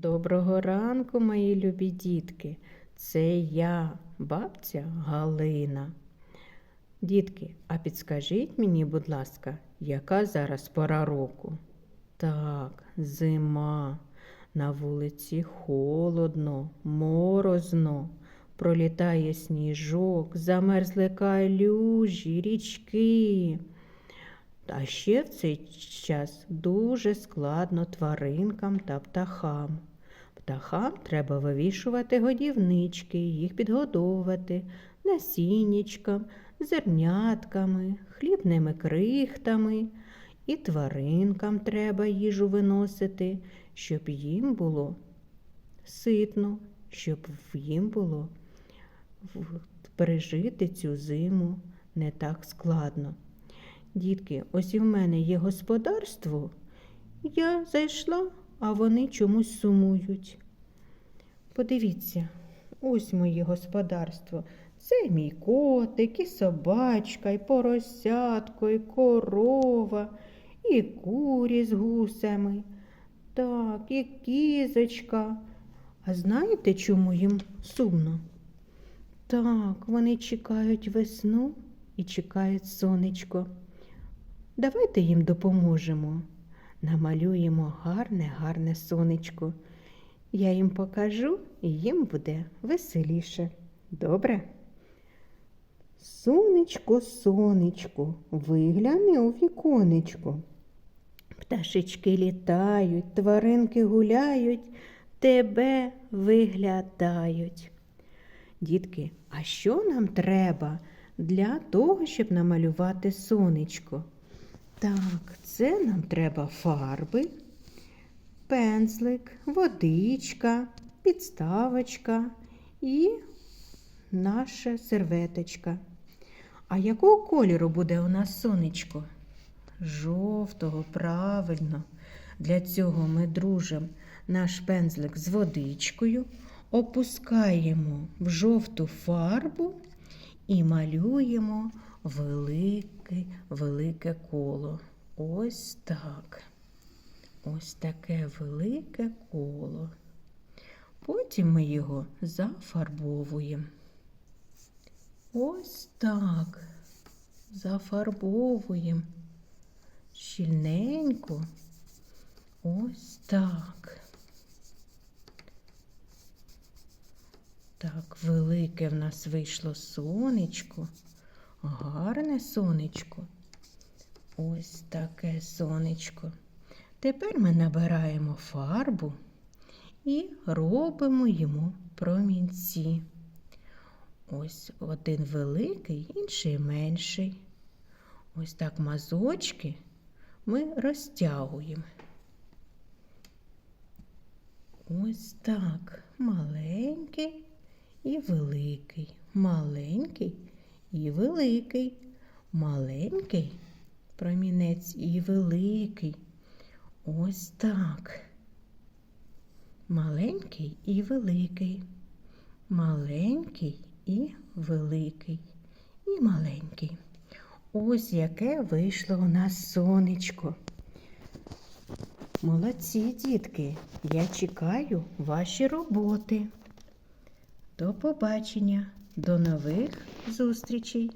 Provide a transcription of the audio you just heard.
Доброго ранку, мої любі дітки. Це я, бабця Галина. Дітки, а підскажіть мені, будь ласка, яка зараз пора року? Так, зима. На вулиці холодно, морозно. Пролітає сніжок, замерзли калюжі, річки. А ще в цей час дуже складно тваринкам та птахам. Птахам треба вивішувати годівнички, їх підгодовувати насіннячком, зернятками, хлібними крихтами. І тваринкам треба їжу виносити, щоб їм було ситно, щоб їм було пережити цю зиму не так складно. Дітки, ось і в мене є господарство. Я зайшла, а вони чомусь сумують. Подивіться, ось моє господарство. Це мій котик, і собачка, і поросятко, і корова, і курі з гусями. Так, і кізочка. А знаєте, чому їм сумно? Так, вони чекають весну і чекають сонечко. Давайте їм допоможемо. Намалюємо гарне, гарне сонечко. Я їм покажу, і їм буде веселіше. Добре? Сонечко, сонечко, вигляни у віконечко. Пташечки літають, тваринки гуляють, тебе виглядають. Дітки, а що нам треба для того, щоб намалювати сонечко? Так, це нам треба фарби, пензлик, водичка, підставочка і наша серветочка. А якого кольору буде у нас сонечко? Жовтого, правильно. Для цього ми дружимо наш пензлик з водичкою, опускаємо в жовту фарбу і малюємо велике, велике коло. Ось так. Ось таке велике коло. Потім ми його зафарбовуємо. Ось так. Зафарбовуємо щільненько. Ось так. Так, велике в нас вийшло сонечко. Гарне сонечко. Ось таке сонечко. Тепер ми набираємо фарбу і робимо йому промінці. Ось один великий, інший менший. Ось так мазочки ми розтягуємо. Ось так маленький і великий, маленький і великий, маленький промінець і великий. Ось так. Маленький і великий, маленький і великий, і маленький. Ось яке вийшло у нас сонечко. Молодці, дітки, я чекаю ваші роботи. До побачення, до нових зустрічей!